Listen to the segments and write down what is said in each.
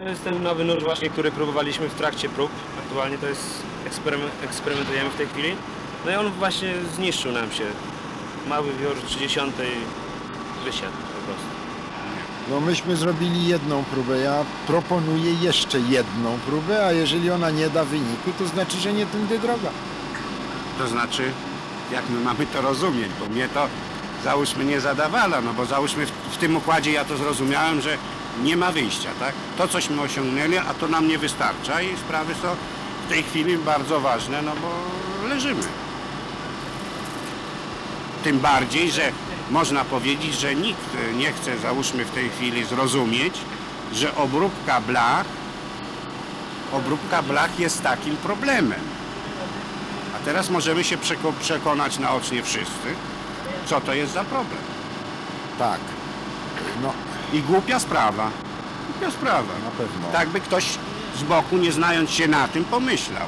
To jest ten nowy nóż właśnie, który próbowaliśmy w trakcie prób. Aktualnie to jest eksperyment, eksperymentujemy w tej chwili. No i on właśnie zniszczył nam się. Mały wiór 30 wysiadł po prostu. No myśmy zrobili jedną próbę, ja proponuję jeszcze jedną próbę, a jeżeli ona nie da wyniku, to znaczy, że nie tędy droga. To znaczy, jak my mamy to rozumieć, bo mnie to załóżmy nie zadawala, no bo załóżmy w, w tym układzie ja to zrozumiałem, że nie ma wyjścia, tak? To cośmy osiągnęli, a to nam nie wystarcza i sprawy są w tej chwili bardzo ważne, no bo leżymy. Tym bardziej, że można powiedzieć, że nikt nie chce, załóżmy w tej chwili zrozumieć, że obróbka blach, obróbka blach jest takim problemem. A teraz możemy się przeko- przekonać naocznie wszyscy, co to jest za problem. Tak. No, I głupia sprawa. Głupia sprawa. na pewno. Tak by ktoś z boku, nie znając się na tym, pomyślał.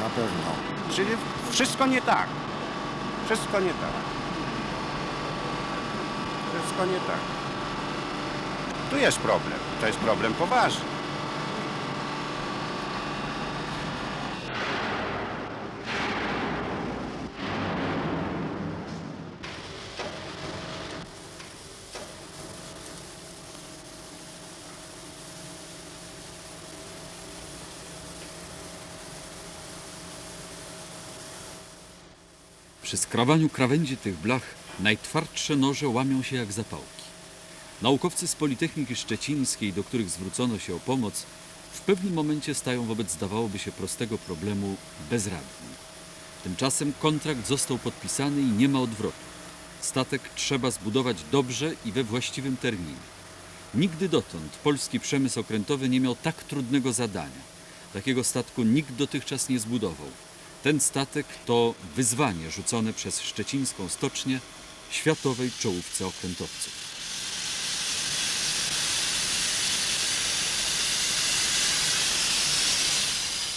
Na pewno. Czyli wszystko nie tak. Wszystko nie tak. Wszystko nie tak. Tu jest problem. To jest problem poważny. Przy skrawaniu krawędzi tych blach najtwardsze noże łamią się jak zapałki. Naukowcy z Politechniki Szczecińskiej, do których zwrócono się o pomoc, w pewnym momencie stają wobec zdawałoby się prostego problemu bezradni. Tymczasem kontrakt został podpisany i nie ma odwrotu. Statek trzeba zbudować dobrze i we właściwym terminie. Nigdy dotąd polski przemysł okrętowy nie miał tak trudnego zadania. Takiego statku nikt dotychczas nie zbudował. Ten statek to wyzwanie rzucone przez szczecińską stocznię światowej czołówce okrętowców.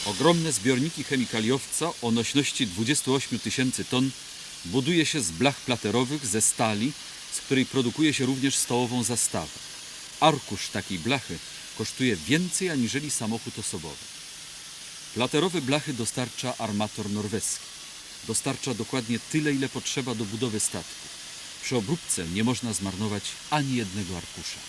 Ogromne zbiorniki chemikaliowca o nośności 28 tysięcy ton buduje się z blach platerowych ze stali, z której produkuje się również stołową zastawę. Arkusz takiej blachy kosztuje więcej aniżeli samochód osobowy. Platerowe blachy dostarcza armator norweski. Dostarcza dokładnie tyle, ile potrzeba do budowy statku. Przy obróbce nie można zmarnować ani jednego arkusza.